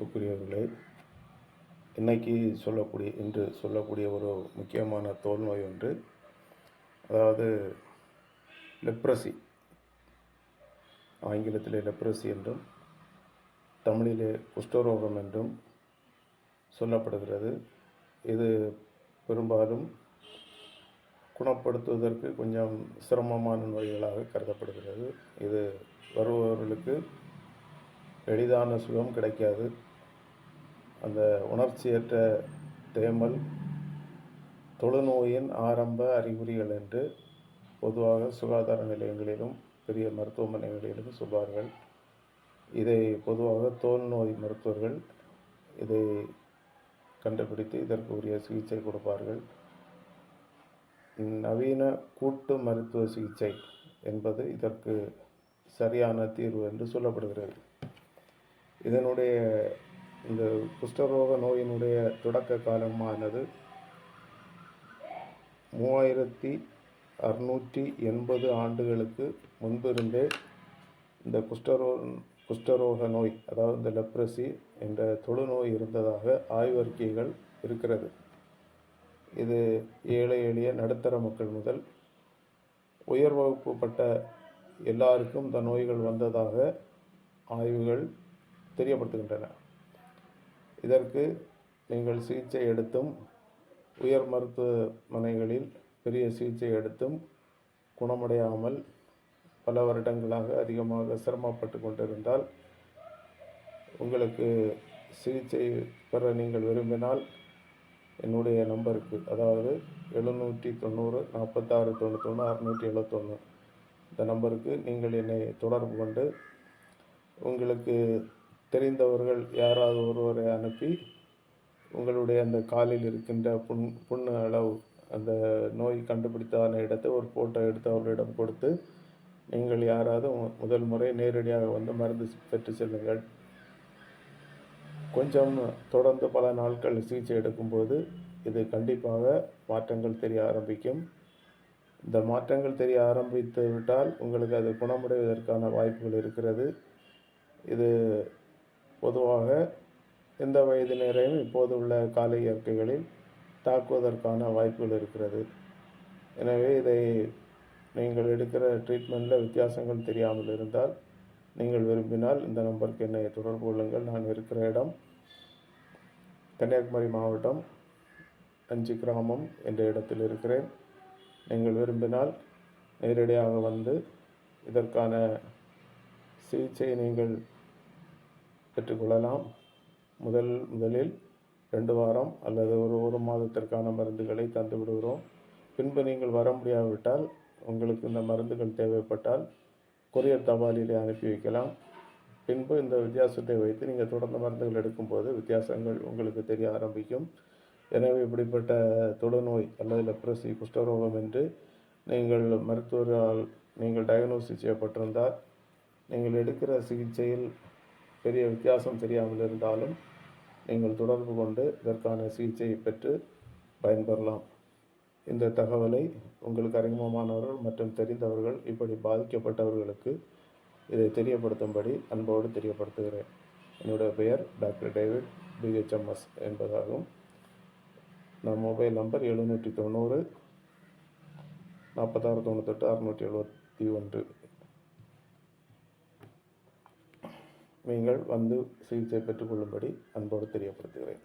அன்புக்குரியவர்களே இன்னைக்கு சொல்லக்கூடிய இன்று சொல்லக்கூடிய ஒரு முக்கியமான தோல் நோய் ஒன்று அதாவது லெப்ரசி ஆங்கிலத்திலே லெப்ரசி என்றும் தமிழிலே குஷ்டரோகம் என்றும் சொல்லப்படுகிறது. இது பெரும்பாலும் குணப்படுத்துவதற்கு கொஞ்சம் சிரமமான நோய்களாக கருதப்படுகிறது. இது வருபவர்களுக்கு எளிதான சுகம் கிடைக்காது. அந்த உணர்ச்சியற்ற தேமல் தொழுநோயின் ஆரம்ப அறிகுறிகள் என்று பொதுவாக சுகாதார நிலையங்களிலும் பெரிய மருத்துவமனைகளிலும் சொல்வார்கள். இதை பொதுவாக தோல் நோய் மருத்துவர்கள் இதை கண்டுபிடித்து இதற்கு உரிய சிகிச்சை கொடுப்பார்கள். நவீன கூட்டு மருத்துவ சிகிச்சை என்பது இதற்கு சரியான தீர்வு என்று சொல்லப்படுகிறது. இதனுடைய இந்த குஷ்டரோக நோயினுடைய தொடக்க காலமானது மூவாயிரத்தி அறுநூற்றி எண்பது ஆண்டுகளுக்கு முன்பிருந்தே இந்த குஷ்டரோ குஷ்டரோக நோய் அதாவது இந்த லெப்ரசி என்ற தொழுநோய் இருந்ததாக ஆய்வறிக்கைகள் இருக்கிறது. இது ஏழை எளிய நடுத்தர மக்கள் முதல் உயர் வகுப்புப்பட்ட எல்லாருக்கும் இந்த நோய்கள் வந்ததாக ஆய்வுகள் தெரியப்படுத்துகின்றன. இதற்கு நீங்கள் சிகிச்சை எடுத்தும் உயர் மருத்துவமனைகளில் பெரிய சிகிச்சை எடுத்தும் குணமடையாமல் பல வருடங்களாக அதிகமாக சிரமப்பட்டு கொண்டிருந்தால் உங்களுக்கு சிகிச்சை பெற நீங்கள் விரும்பினால் என்னுடைய நம்பருக்கு அதாவது எழுநூற்றி தொண்ணூறு நாற்பத்தாறு தொண்ணூத்தொன்று அறுநூற்றி எழுபத்தொன்று இந்த நம்பருக்கு நீங்கள் என்னை தொடர்பு கொண்டு உங்களுக்கு தெரிந்தவர்கள் யாராவது ஒருவரை அனுப்பி உங்களுடைய அந்த காலில் இருக்கின்ற புண் புண்ணு அளவு அந்த நோய் கண்டுபிடித்தான இடத்தை ஒரு ஃபோட்டோ எடுத்து அவர்களிடம் கொடுத்து நீங்கள் யாராவது முதல் முறை நேரடியாக வந்து மருந்து பெற்று செல்லுங்கள். கொஞ்சம் தொடர்ந்து பல நாட்கள் சிகிச்சை எடுக்கும்போது இது கண்டிப்பாக மாற்றங்கள் தெரிய ஆரம்பிக்கும். இந்த மாற்றங்கள் தெரிய ஆரம்பித்து விட்டால் உங்களுக்கு அது குணமடைவதற்கான வாய்ப்புகள் இருக்கிறது. இது பொதுவாக எந்த வயதினரையும் இப்போது உள்ள கால இயற்கைகளில் தாக்குவதற்கான வாய்ப்புகள் இருக்கிறது. எனவே இதை நீங்கள் எடுக்கிற ட்ரீட்மெண்ட்டில் வித்தியாசங்கள் தெரியாமல் இருந்தால் நீங்கள் விரும்பினால் இந்த நம்பருக்கு என்னை தொடர்பு கொள்ளுங்கள். நான் இருக்கிற இடம் கன்னியாகுமரி மாவட்டம் அஞ்சு கிராமம் என்ற இடத்தில் இருக்கிறேன். நீங்கள் விரும்பினால் நேரடியாக வந்து இதற்கான சிகிச்சையை நீங்கள் பெற்றுக்கொள்ளலாம் முதல் முதலில் ரெண்டு வாரம் அல்லது ஒரு ஒரு மாதத்திற்கான மருந்துகளை தந்து விடுகிறோம். பின்பு நீங்கள் வர முடியாவிட்டால் உங்களுக்கு இந்த மருந்துகள் தேவைப்பட்டால் கொரியர் தபாலிலே அனுப்பி வைக்கலாம். பின்பு இந்த வித்தியாசத்தை வைத்து நீங்கள் தொடர்ந்து மருந்துகள் எடுக்கும்போது வித்தியாசங்கள் உங்களுக்கு தெரிய ஆரம்பிக்கும். எனவே இப்படிப்பட்ட தொழுநோய் அல்லது லெப்ரசி குஷ்டரோகம் என்று நீங்கள் மருத்துவரால் நீங்கள் டயக்னோசிஸ் செய்யப்பட்டிருந்தால் நீங்கள் எடுக்கிற சிகிச்சையில் பெரிய வித்தியாசம் தெரியாமல் இருந்தாலும் நீங்கள் தொடர்பு கொண்டு இதற்கான சிகிச்சையை பெற்று பயன்பெறலாம். இந்த தகவலை உங்களுக்கு அறிமுகமானவர்கள் மற்றும் தெரிந்தவர்கள் இப்படி பாதிக்கப்பட்டவர்களுக்கு இதை தெரியப்படுத்தும்படி அன்போடு தெரியப்படுத்துகிறேன். என்னுடைய பெயர் டாக்டர் டேவிட் பிஹெச்எம்எஸ் என்பதாகும். நம் மொபைல் நம்பர் எழுநூற்றி தொண்ணூறு நாற்பத்தாறு தொண்ணூத்தெட்டு அறுநூற்றி எழுபத்தி ஒன்று. நீங்கள் வந்து சிகிச்சை பெற்றுக்கொள்ளும்படி அன்போடு தெரியப்படுத்துகிறேன்.